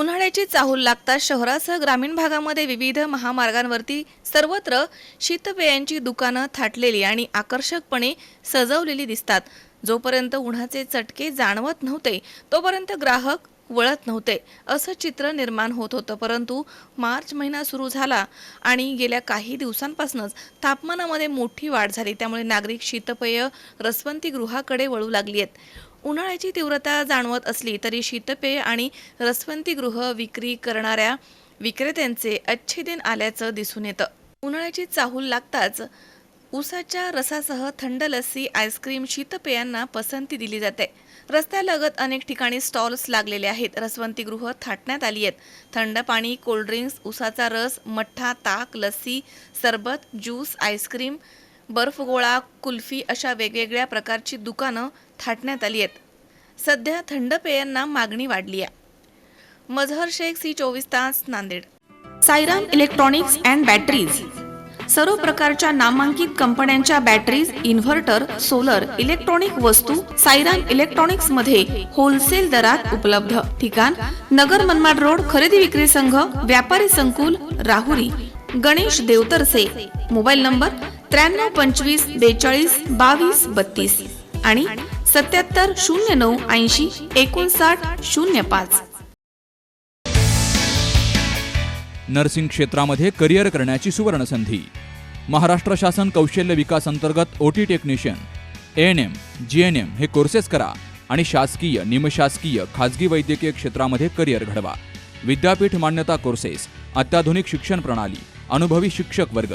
उन्हाळ्याची चाहूल लागताच शहरासह ग्रामीण भागामध्ये विविध महामार्गांवरती सर्वत्र शीतपेयांची दुकानं थाटलेली आणि आकर्षकपणे सजवलेली दिसतात. जोपर्यंत उन्हाचे चटके जाणवत नव्हते तोपर्यंत ग्राहक वळत नव्हते असं चित्र निर्माण होत होतं. परंतु मार्च महिना सुरू झाला आणि गेल्या काही दिवसांपासूनच तापमानामध्ये मोठी वाढ झाली. त्यामुळे नागरिक शीतपेय रसवंतीगृहाकडे वळू लागली आहेत. उन्हाळ्याची तीव्रता जाणवत असली तरी शीतपेय आणि रसवंतीगृह विक्री करणाऱ्या विक्रेत्यांचे अच्छेदिन आल्याचं दिसून येतं. उन्हाळ्याची चाहूल लागताच ऊसाच्या रसासह थंड लस्सी आईस्क्रीम शीतपेयांना पसंती दिली जाते. रस्त्यालगत अनेक ठिकाणी स्टॉल्स लागलेले आहेत. रसवंतीगृह थाटण्यात आली आहेत. थंड पाणी कोल्ड्रिंक्स उसाचा रस मठ्ठा ताक लस्सी सरबत ज्यूस आईस्क्रीम बर्फगोळा कुल्फी अशा वेगवेगळ्या प्रकारची दुकानं थाटण्यात आली आहेत. सध्या थंड पेयांना मागणी वाढली आहे मझहर शेख सी चोवीस तास Nanded. Sairam electronics and batteries. सर्व प्रकारच्या नामांकित कंपन्यांच्या बॅटरीज इन्व्हर्टर सोलर इलेक्ट्रॉनिक वस्तू सायराम इलेक्ट्रॉनिक्समध्ये होलसेल दरात उपलब्ध. ठिकाण नगर मनमाड रोड खरेदी विक्री संघ व्यापारी संकुल राहुरी गणेश देवतरसे. मोबाईल नंबर त्र्याण्णव पंचवीस बेचाळीस बावीस बत्तीस आणि सत्याहत्तर शून्य नऊ ऐंशी एकोणसाठ शून्य पाच. नर्सिंग क्षेत्रामध्ये करिअर करण्याची सुवर्ण संधी महाराष्ट्र शासन कौशल्य विकास अंतर्गत O T technician N M G N M हे कोर्सेस करा आणि शासकीय निमशासकीय खाजगी वैद्यकीय क्षेत्रामध्ये करिअर घडवा. विद्यापीठ मान्यता कोर्सेस अत्याधुनिक शिक्षण प्रणाली अनुभवी शिक्षक वर्ग